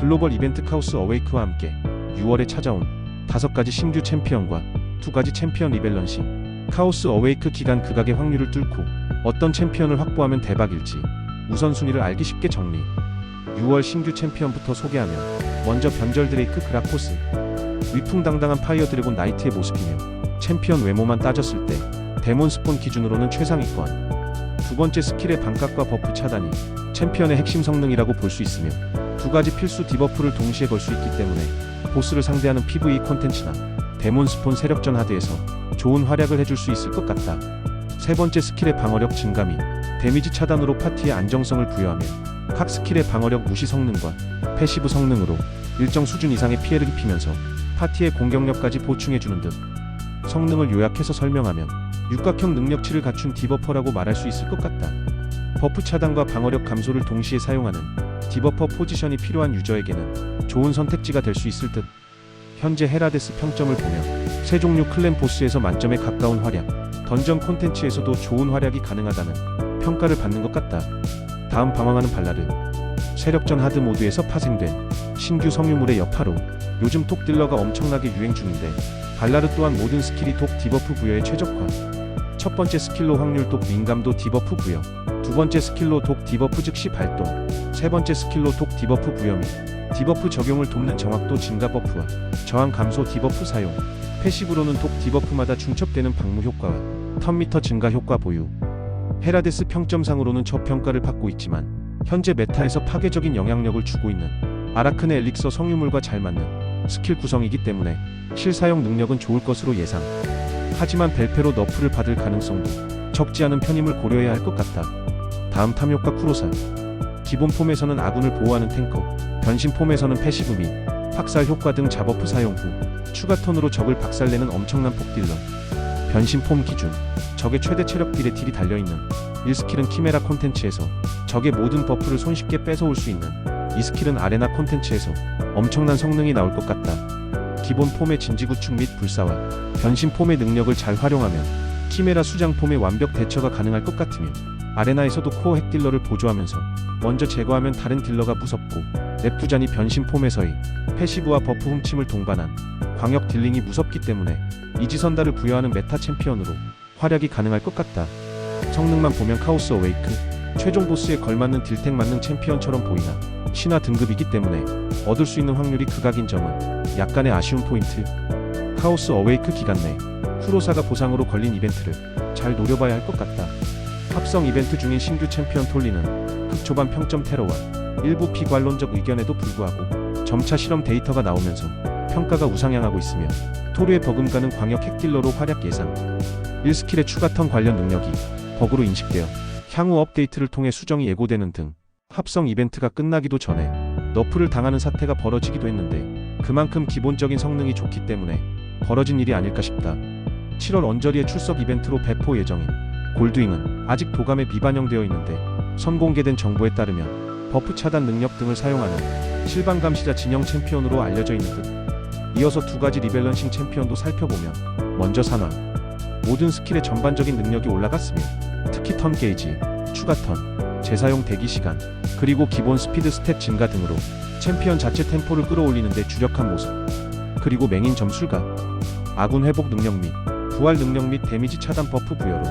글로벌 이벤트 카우스 어웨이크와 함께 6월에 찾아온 다섯 가지 신규 챔피언과 두 가지 챔피언 리밸런싱. 카오스 어웨이크 기간 극악의 확률을 뚫고 어떤 챔피언을 확보하면 대박일지 우선순위를 알기 쉽게 정리. 6월 신규 챔피언부터 소개하면 먼저 변절 드레이크 그라코스. 위풍당당한 파이어 드래곤 나이트의 모습이며 챔피언 외모만 따졌을 때 데몬 스폰 기준으로는 최상위권 두 번째 스킬의 반값과 버프 차단이 챔피언의 핵심 성능이라고 볼 수 있으며 두 가지 필수 디버프를 동시에 걸 수 있기 때문에 보스를 상대하는 PVE 콘텐츠나 데몬 스폰 세력전 하드에서 좋은 활약을 해줄 수 있을 것 같다. 세 번째 스킬의 방어력 및 데미지 차단으로 파티의 안정성을 부여하며 각 스킬의 방어력 무시 성능과 패시브 성능으로 일정 수준 이상의 피해를 입히면서 파티의 공격력까지 보충해주는 등 성능을 요약해서 설명하면 육각형 능력치를 갖춘 디버퍼라고 말할 수 있을 것 같다. 버프 차단과 방어력 감소를 동시에 사용하는 디버퍼 포지션이 필요한 유저에게는 좋은 선택지가 될 수 있을 듯. 현재 헤라데스 평점을 보면 세 종류 클랜 보스에서 만점에 가까운 활약, 던전 콘텐츠에서도 좋은 활약이 가능하다는 평가를 받는 것 같다. 다음 방황하는 발라드. 세력전 하드 모드에서 파생된 신규 성유물의 여파로 요즘 톡 딜러가 엄청나게 유행 중인데 발라드 또한 모든 스킬이 독 디버프 부여에 최적화. 첫 번째 스킬로 확률 독 민감도 디버프 부여. 두 번째 스킬로 독 디버프 즉시 발동. 세 번째 스킬로 독 디버프 부여 및 디버프 적용을 돕는 정확도 증가 버프와 저항 감소 디버프 사용. 패시브로는 독 디버프마다 중첩되는 방무 효과와 턴미터 증가 효과 보유. 헤라데스 평점상으로는 저평가를 받고 있지만 현재 메타에서 파괴적인 영향력을 주고 있는 아라크네 엘릭서 성유물과 잘 맞는 스킬 구성이기 때문에 실사용 능력은 좋을 것으로 예상. 하지만 벨페로 너프를 받을 가능성도 적지 않은 편임을 고려해야 할 것 같다. 다음 탐욕과 쿠로사. 기본 폼에서는 아군을 보호하는 탱커, 변신 폼에서는 패시브 및 학살 효과 등 자버프 사용 후 추가 턴으로 적을 박살내는 엄청난 폭딜러. 변신 폼 기준. 적의 최대 체력 딜에 딜이 달려있는 1스킬은 키메라 콘텐츠에서 적의 모든 버프를 손쉽게 뺏어올 수 있는 이 스킬은 아레나 콘텐츠에서 엄청난 성능이 나올 것 같다. 기본 폼의 진지 구축 및 불사와 변신 폼의 능력을 잘 활용하면 키메라 수장 폼의 완벽 대처가 가능할 것 같으며 아레나에서도 코어 핵 딜러를 보조하면서 먼저 제거하면 다른 딜러가 무섭고 neptu잔이 변신 폼에서의 패시브와 버프 훔침을 동반한 광역 딜링이 무섭기 때문에 이지선다를 부여하는 메타 챔피언으로 활약이 가능할 것 같다. 성능만 보면 카오스 어웨이크 최종 보스에 걸맞는 딜텍 만능 챔피언처럼 보이나 신화 등급이기 때문에 얻을 수 있는 확률이 극악인 점은 약간의 아쉬운 포인트. 카오스 어웨이크 기간 내 쿠로사가 보상으로 걸린 이벤트를 잘 노려봐야 할 것 같다. 합성 이벤트 중인 신규 챔피언 톨리는 극초반 평점 테러와 일부 비관론적 의견에도 불구하고 점차 실험 데이터가 나오면서 평가가 우상향하고 있으며 토르의 버금가는 광역 핵딜러로 활약 예상 1스킬의 추가 턴 관련 능력이 버그로 인식되어 향후 업데이트를 통해 수정이 예고되는 등 합성 이벤트가 끝나기도 전에 너프를 당하는 사태가 벌어지기도 했는데 그만큼 기본적인 성능이 좋기 때문에 벌어진 일이 아닐까 싶다. 7월 언저리의 출석 이벤트로 배포 예정인 골드윙은 아직 도감에 미반영되어 있는데 선공개된 정보에 따르면 버프 차단 능력 등을 사용하는 실방 감시자 진영 챔피언으로 알려져 있는 듯 이어서 두 가지 리밸런싱 챔피언도 살펴보면 먼저 산화 모든 스킬의 전반적인 능력이 올라갔으며 특히 턴 게이지, 추가 턴, 재사용 대기 시간, 그리고 기본 스피드 스탯 증가 등으로 챔피언 자체 템포를 끌어올리는 데 주력한 모습. 그리고 맹인 점술가, 아군 회복 능력 및 부활 능력 및 데미지 차단 버프 부여로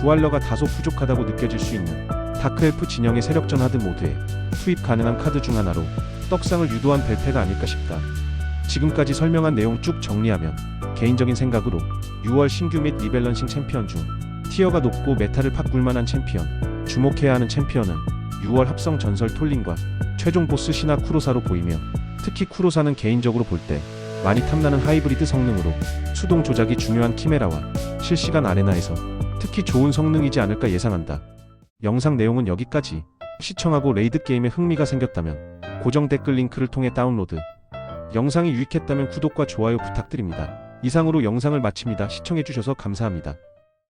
부활러가 다소 부족하다고 느껴질 수 있는 다크엘프 진영의 세력전 하드 모드에 투입 가능한 카드 중 하나로 떡상을 유도한 벨페가 아닐까 싶다. 지금까지 설명한 내용 쭉 정리하면 개인적인 생각으로 6월 신규 및 리밸런싱 챔피언 중 티어가 높고 메타를 팍 굴만한 챔피언, 주목해야 하는 챔피언은 6월 합성 전설 톨린과 최종 보스 신화 쿠로사로 보이며 특히 쿠로사는 개인적으로 볼 때 많이 탐나는 하이브리드 성능으로 수동 조작이 중요한 키메라와 실시간 아레나에서 특히 좋은 성능이지 않을까 예상한다. 영상 내용은 여기까지. 시청하고 레이드 게임에 흥미가 생겼다면 고정 댓글 링크를 통해 다운로드. 영상이 유익했다면 구독과 좋아요 부탁드립니다. 이상으로 영상을 마칩니다. 시청해주셔서 감사합니다.